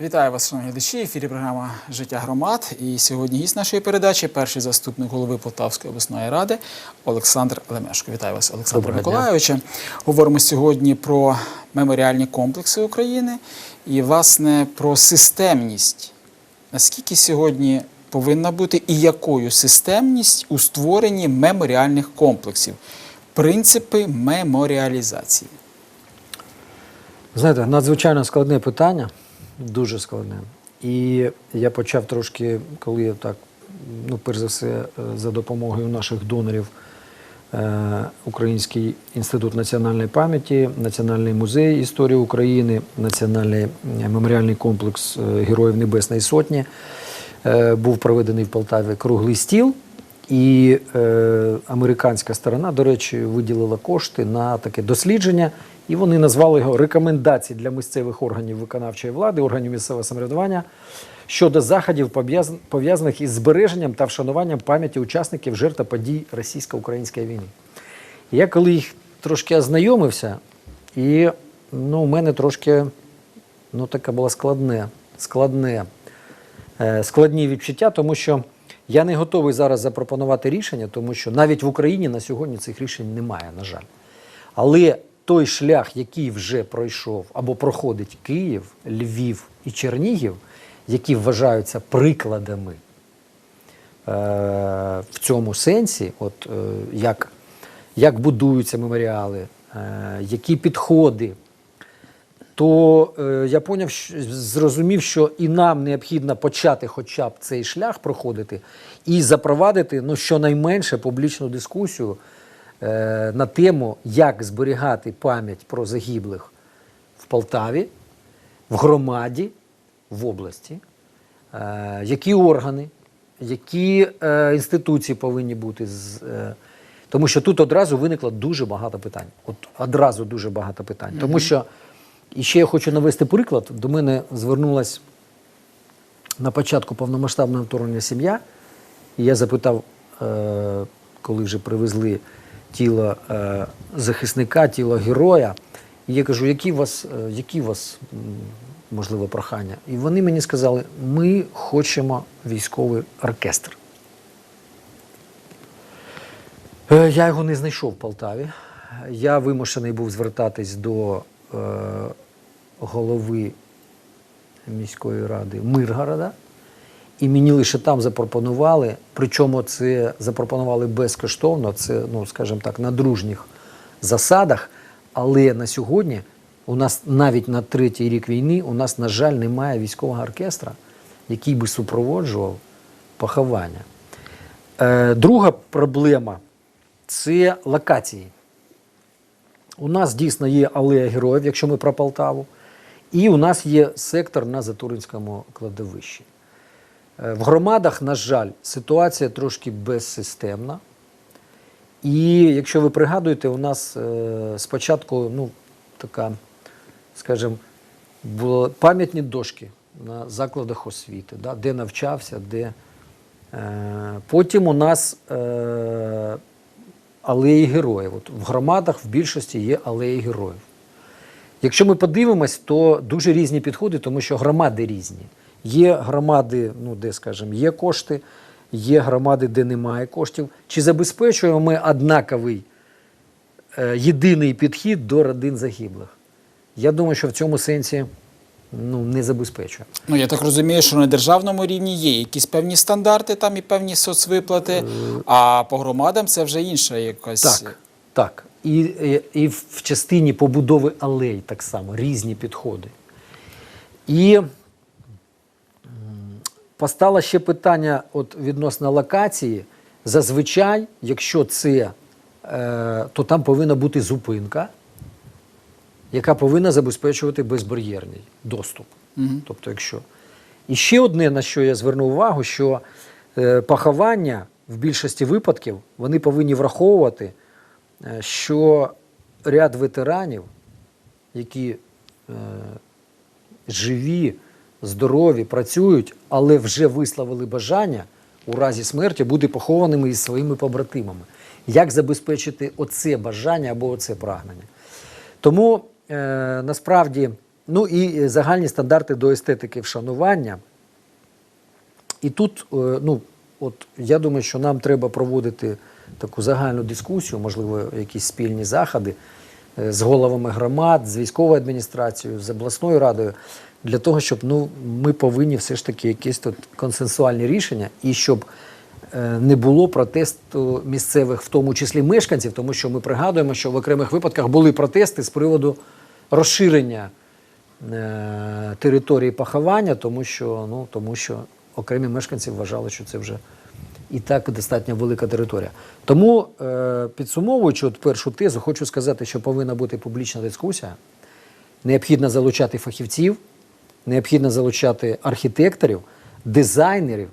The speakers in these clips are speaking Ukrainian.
Вітаю вас, шановні глядачі. В ефірі програма Життя громад. І сьогодні гість нашої передачі, перший заступник голови Полтавської обласної ради Олександр Лемешко. Вітаю вас, Олександр Доброго Говоримо сьогодні про меморіальні комплекси України і, власне, про системність. Наскільки сьогодні повинна бути і якою системність у створенні меморіальних комплексів? Принципи меморіалізації. Знаєте, надзвичайно складне питання, дуже складне. І я почав трошки, коли я так, ну, перш за все, е, за допомогою наших донорів, е, Український інститут національної пам'яті, Національний музей історії України, Національний е, меморіальний комплекс Героїв Небесної Сотні. Був проведений в Полтаві круглий стіл. І е, американська сторона, до речі, виділила кошти на таке дослідження, і вони назвали його рекомендації для місцевих органів виконавчої влади, органів місцевого самоврядування щодо заходів, пов'язаних із збереженням та вшануванням пам'яті учасників жертв подій російсько-української війни. Я коли їх трошки ознайомився, і ну, у мене трошки ну, таке було складне, складне е, складні відчуття, тому що я не готовий зараз запропонувати рішення, тому що навіть в Україні на сьогодні цих рішень немає, на жаль. Але той шлях, який вже пройшов або проходить Київ, Львів і Чернігів, які вважаються прикладами е, в цьому сенсі, от е, як, як будуються меморіали, е, які підходи то е, я поняв, що- зрозумів, що і нам необхідно почати хоча б цей шлях проходити і запровадити ну, щонайменше публічну дискусію е, на тему, як зберігати пам'ять про загиблих в Полтаві, в громаді, в області, е, які органи, які е, інституції повинні бути. З, е, тому що тут одразу виникло дуже багато питань. От одразу дуже багато питань. Тому що і ще я хочу навести приклад. До мене звернулась на початку повномасштабного вторгнення сім'я, і я запитав, е, коли вже привезли тіло е, захисника, тіло героя, і я кажу, які у вас, е, які у вас можливо прохання? І вони мені сказали, ми хочемо військовий оркестр. Я його не знайшов в Полтаві. Я вимушений був звертатись до голови міської ради Миргорода. І мені лише там запропонували, причому це запропонували безкоштовно, це, ну, скажімо так, на дружніх засадах. Але на сьогодні у нас навіть на третій рік війни у нас, на жаль, немає військового оркестра, який би супроводжував поховання. Е, друга проблема це локації. У нас дійсно є алея героїв, якщо ми про Полтаву, і у нас є сектор на Затуринському кладовищі. Е, В громадах, на жаль, ситуація трошки безсистемна. І якщо ви пригадуєте, у нас е, спочатку ну, така, скажімо, були пам'ятні дошки на закладах освіти, да, де навчався, де. Е, потім у нас алеї героїв. От в громадах в більшості є алеї героїв. Якщо ми подивимось, то дуже різні підходи, тому що громади різні. Є громади, ну де, скажімо, є кошти, є громади, де немає коштів. Чи забезпечуємо ми однаковий е, єдиний підхід до родин загиблих? Я думаю, що в цьому сенсі ну, не забезпечуємо. Ну, я так розумію, що на державному рівні є якісь певні стандарти там і певні соцвиплати, а по громадам це вже інша якась. Так, так. І, і, і в частині побудови алей так само різні підходи. І постало ще питання от, відносно локації. Зазвичай, якщо це, е, то там повинна бути зупинка, яка повинна забезпечувати безбар'єрний доступ. Тобто, якщо. І ще одне, на що я звернув увагу, що е, поховання в більшості випадків вони повинні враховувати, е, що ряд ветеранів, які е, живі, здорові, працюють, але вже висловили бажання у разі смерті бути похованими із своїми побратимами. Як забезпечити оце бажання або оце прагнення? Тому насправді Ну і загальні стандарти до естетики вшанування. І тут, е, ну, от я думаю, що нам треба проводити таку загальну дискусію, можливо, якісь спільні заходи е, з головами громад, з військовою адміністрацією, з обласною радою, для того, щоб ну, ми повинні все ж таки якісь тут консенсуальні рішення, і щоб е, не було протесту місцевих, в тому числі мешканців, тому що ми пригадуємо, що в окремих випадках були протести з приводу розширення е, території поховання, тому що, ну, тому що окремі мешканці вважали, що це вже і так достатньо велика територія. Тому, е, підсумовуючи от першу тезу, хочу сказати, що повинна бути публічна дискусія. Необхідно залучати фахівців, необхідно залучати архітекторів, дизайнерів,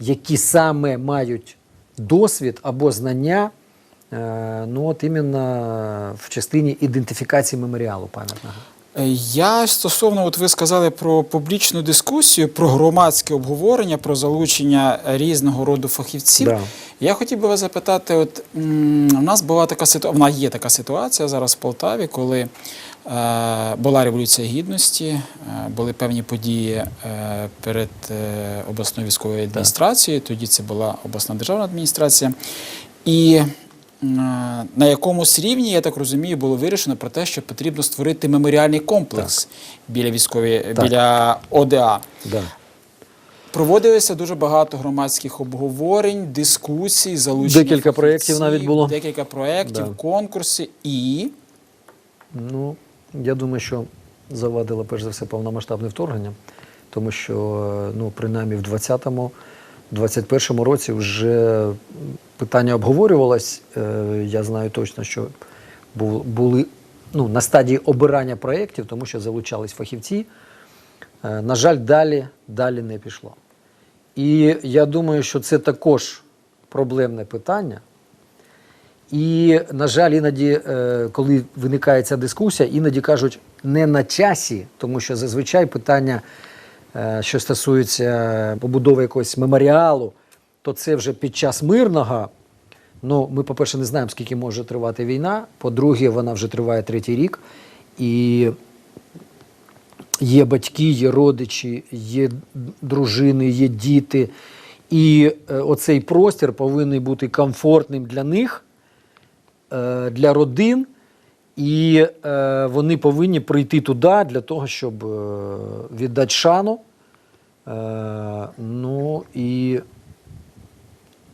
які саме мають досвід або знання ну, от іменно в частині ідентифікації меморіалу пам'ятного. Е, Я стосовно, от ви сказали про публічну дискусію, про громадське обговорення, про залучення різного роду фахівців. Да. Я хотів би вас запитати: от у нас була така ситуація, вона є така ситуація зараз в Полтаві, коли е, була революція гідності, е, були певні події е, перед е, обласною військовою адміністрацією. Тоді це була обласна державна адміністрація. І е, на якомусь рівні, я так розумію, було вирішено про те, що потрібно створити меморіальний комплекс біля військової Так. біля ОДА. Да. Проводилося дуже багато громадських обговорень, дискусій, залучення Декілька проєктів навіть було. Декілька проєктів, Да. конкурси і Ну, я думаю, що завадило перш за все повномасштабне вторгнення, тому що, е, ну, принаймні в 20-му, 21-му році вже питання обговорювалось. Е, Я знаю точно, що були ну, на стадії обирання проєктів, тому що залучались фахівці. Е, На жаль, далі, далі не пішло. І я думаю, що це також проблемне питання. І, на жаль, іноді, е, коли виникає ця дискусія, іноді кажуть не на часі, тому що зазвичай питання, що стосується побудови якогось меморіалу, то це вже під час мирного. Ну, ми, по-перше, не знаємо, скільки може тривати війна. По-друге, вона вже триває третій рік. І є батьки, є родичі, є дружини, є діти. І е, оцей простір повинен бути комфортним для них, е, для родин, і е, вони повинні прийти туди для того, щоб е, віддати шану. Е, ну і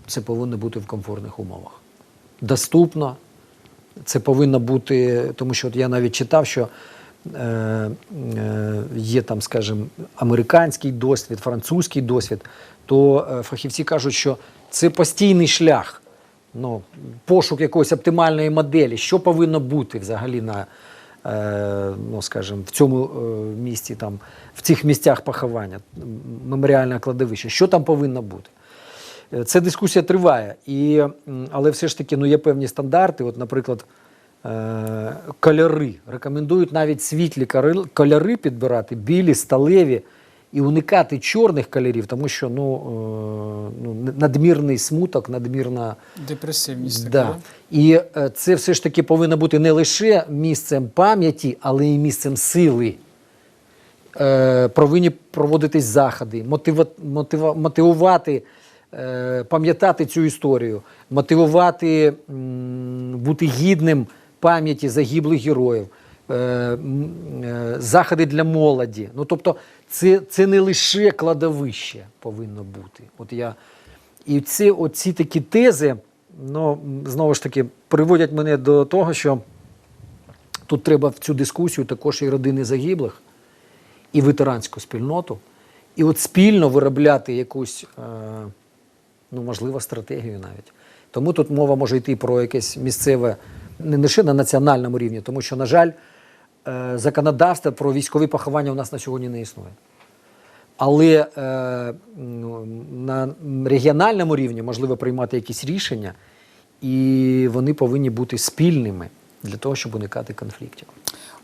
це повинно бути в комфортних умовах. Доступно. Це повинно бути, тому що от я навіть читав, що е, е, є там, скажімо, американський досвід, французький досвід, то е, фахівці кажуть, що це постійний шлях, ну, пошук якоїсь оптимальної моделі, що повинно бути взагалі на, е, ну, скажімо, в цьому е, місці, там, в цих місцях поховання, меморіальне кладовище, що там повинно бути. Е, Ця дискусія триває, і, але все ж таки ну, є певні стандарти. От, наприклад, е, кольори. Рекомендують навіть світлі кольори підбирати, білі, сталеві, і уникати чорних кольорів, тому що ну, е, ну, надмірний смуток, надмірна. депресивність. Да. така, І е, це все ж таки повинно бути не лише місцем пам'яті, але й місцем сили. Е, повинні проводитись заходи, мотива, мотива, мотивувати, пам'ятати цю історію, мотивувати бути гідним пам'яті загиблих героїв, заходи для молоді. Ну, тобто, це, це не лише кладовище повинно бути. От я, і ці, оці такі тези, ну, знову ж таки, приводять мене до того, що тут треба в цю дискусію також і родини загиблих, і ветеранську спільноту, і от спільно виробляти якусь, е, ну, можливо, стратегію навіть. Тому тут мова може йти про якесь місцеве, не лише на національному рівні, тому що, на жаль, е, законодавство про військові поховання у нас на сьогодні не існує. Але е, ну, на регіональному рівні можливо приймати якісь рішення, і вони повинні бути спільними для того, щоб уникати конфліктів.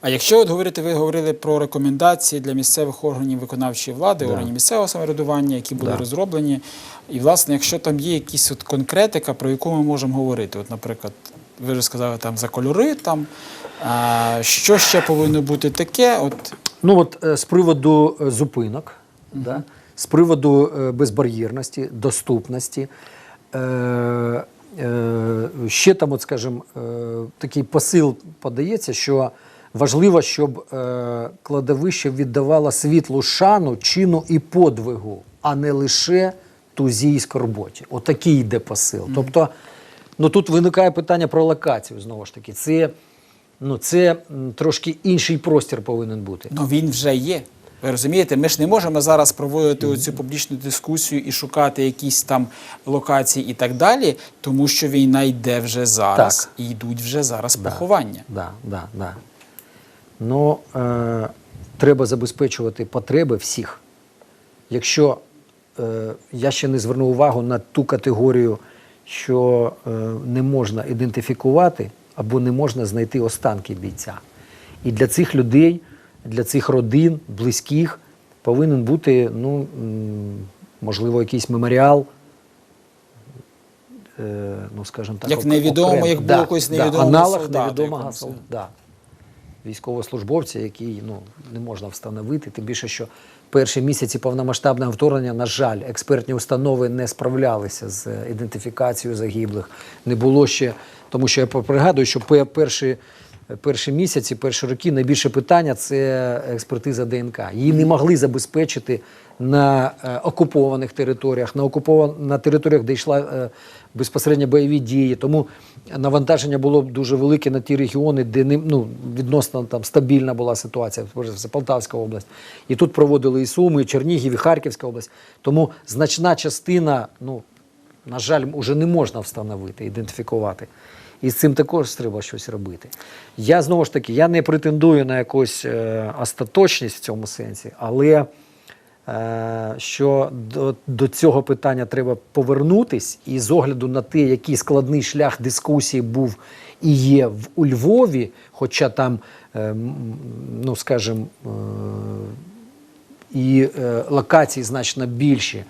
А якщо от говорити, ви говорили про рекомендації для місцевих органів виконавчої влади, Да. органів місцевого самоврядування, які були Да. розроблені. І, власне, якщо там є якісь от конкретика, про яку ми можемо говорити, от, наприклад, ви вже сказали там за кольори, там, а, що ще повинно бути таке, от Ну от е, з приводу е, зупинок, да, з приводу е, безбар'єрності, доступності. Е, е, ще там, от, скажімо, е, такий посил подається, що важливо, щоб е, кладовище віддавало світлу шану, чину і подвигу, а не лише тузі і скорботі. Отакий йде посил. Тобто, ну тут виникає питання про локацію знову ж таки. Це, ну, це трошки інший простір повинен бути. Ну він вже є. Ви розумієте, ми ж не можемо зараз проводити оцю публічну дискусію і шукати якісь там локації і так далі, тому що війна йде вже зараз Так. і йдуть вже зараз поховання. Да, да, да. Ну, е, треба забезпечувати потреби всіх. Якщо е, я ще не звернув увагу на ту категорію, що е, не можна ідентифікувати або не можна знайти останки бійця. І для цих людей, для цих родин, близьких повинен бути, ну, можливо, якийсь меморіал. е, Ну, скажімо так, Як невідомо, як було колись невідомого аналог солдата невідомого якогось. солдата. Військовослужбовця, який ну, не можна встановити. Тим більше, що перші місяці повномасштабного вторгнення, на жаль, експертні установи не справлялися з е, ідентифікацією загиблих. Не було ще, тому що я пригадую, що перші, перші місяці, перші роки найбільше питання це експертиза ДНК. Її не могли забезпечити на е, окупованих територіях, на окупован... на територіях, де йшла е, безпосередньо бойові дії. Тому навантаження було дуже велике на ті регіони, де не ну, відносно там стабільна була ситуація. все, Полтавська область. І тут проводили і Суми, і Чернігів, і Харківська область. Тому значна частина, ну на жаль, вже не можна встановити, ідентифікувати. І з цим також треба щось робити. Я знову ж таки, я не претендую на якусь е, остаточність в цьому сенсі, але е, що до, до цього питання треба повернутись, і з огляду на те, який складний шлях дискусії був і є в у Львові, хоча там, е, ну скажімо, е, і е, локації значно більші,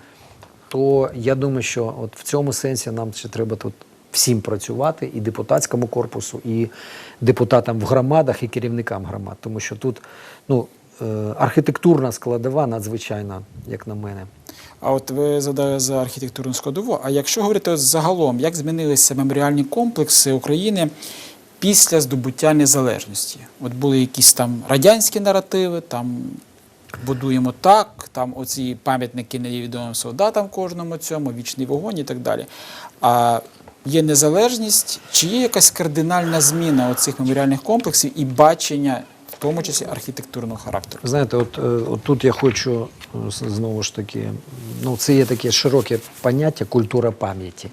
то я думаю, що от в цьому сенсі нам ще треба тут всім працювати, і депутатському корпусу, і депутатам в громадах, і керівникам громад. Тому що тут ну, е, архітектурна складова надзвичайна, як на мене. А от ви задали за архітектурну складову. А якщо говорити загалом, як змінилися меморіальні комплекси України після здобуття незалежності? От були якісь там радянські наративи, там будуємо так, там оці пам'ятники невідомим солдатам кожному цьому, вічний вогонь і так далі. А є незалежність, чи є якась кардинальна зміна оцих меморіальних комплексів і бачення, в тому числі архітектурного характеру? Знаєте, от, е, от тут я хочу е, знову ж таки, ну це є таке широке поняття культура пам'яті.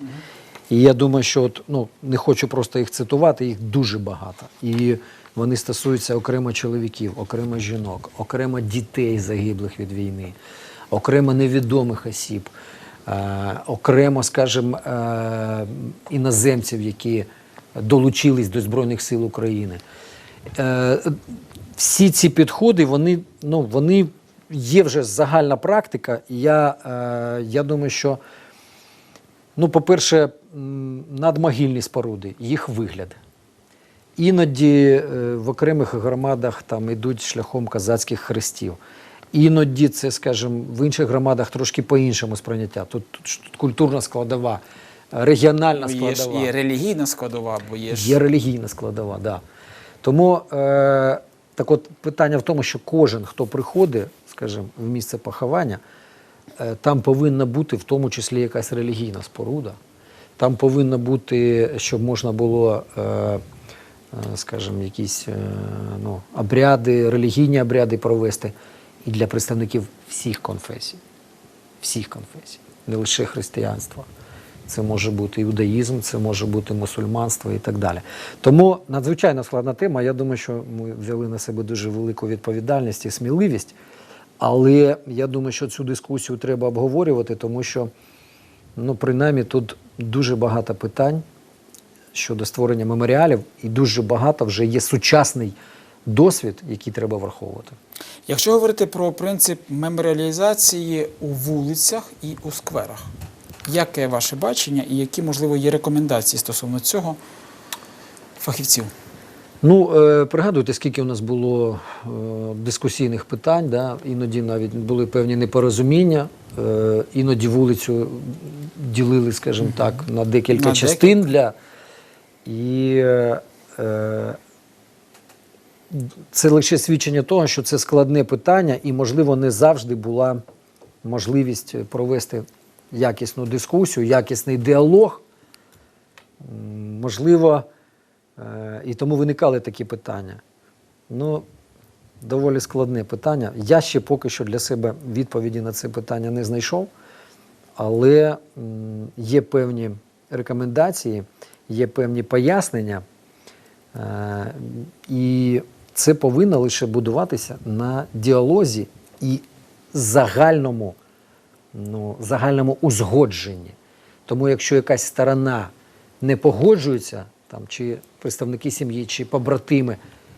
І я думаю, що от, ну, не хочу просто їх цитувати, їх дуже багато. І вони стосуються окремо чоловіків, окремо жінок, окремо дітей загиблих від війни, окремо невідомих осіб, е, окремо, скажімо, е, іноземців, які долучились до Збройних сил України. Е, всі ці підходи, вони, ну, вони є вже загальна практика. Я, е, я думаю, що, ну, по-перше, надмогильні споруди, їх вигляд. Іноді е, в окремих громадах там йдуть шляхом козацьких хрестів. Іноді це, скажімо, в інших громадах трошки по-іншому сприйняття. Тут, тут культурна складова, регіональна Ну, є складова. і релігійна складова, бо є ж Є релігійна складова, да. Тому е, так от питання в тому, що кожен, хто приходить, скажімо, в місце поховання, е, там повинна бути в тому числі якась релігійна споруда. Там повинно бути, щоб можна було, е, е, скажімо, якісь е, ну, обряди, релігійні обряди провести і для представників всіх конфесій. Всіх конфесій, не лише християнства. Це може бути іудаїзм, це може бути мусульманство і так далі. Тому надзвичайно складна тема. Я думаю, що ми взяли на себе дуже велику відповідальність і сміливість. Але я думаю, що цю дискусію треба обговорювати, тому що, ну, принаймні, тут дуже багато питань щодо створення меморіалів, і дуже багато вже є сучасний досвід, який треба враховувати. Якщо говорити про принцип меморіалізації у вулицях і у скверах, яке ваше бачення і які, можливо, є рекомендації стосовно цього фахівців? Ну, е, пригадуйте, скільки у нас було е, дискусійних питань, да? іноді навіть були певні непорозуміння, е, іноді вулицю ділили, скажімо так, на декілька На частин для. І е, це лише свідчення того, що це складне питання, і, можливо, не завжди була можливість провести якісну дискусію, якісний діалог. Можливо, е, і тому виникали такі питання. Ну, доволі складне питання. Я ще поки що для себе відповіді на це питання не знайшов, але є певні рекомендації, є певні пояснення, е, і це повинно лише будуватися на діалозі і загальному, ну, загальному узгодженні. Тому якщо якась сторона не погоджується, там, чи представники сім'ї, чи побратими,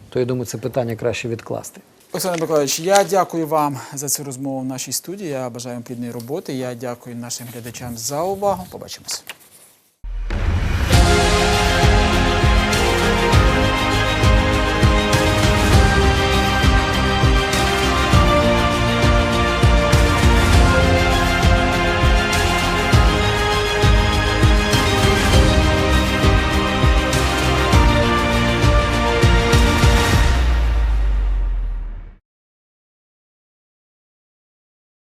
то я думаю, це питання краще відкласти. Олександр Миколаївич, я дякую вам за цю розмову в нашій студії. Я бажаю вам плідної роботи. Я дякую нашим глядачам за увагу. Побачимось.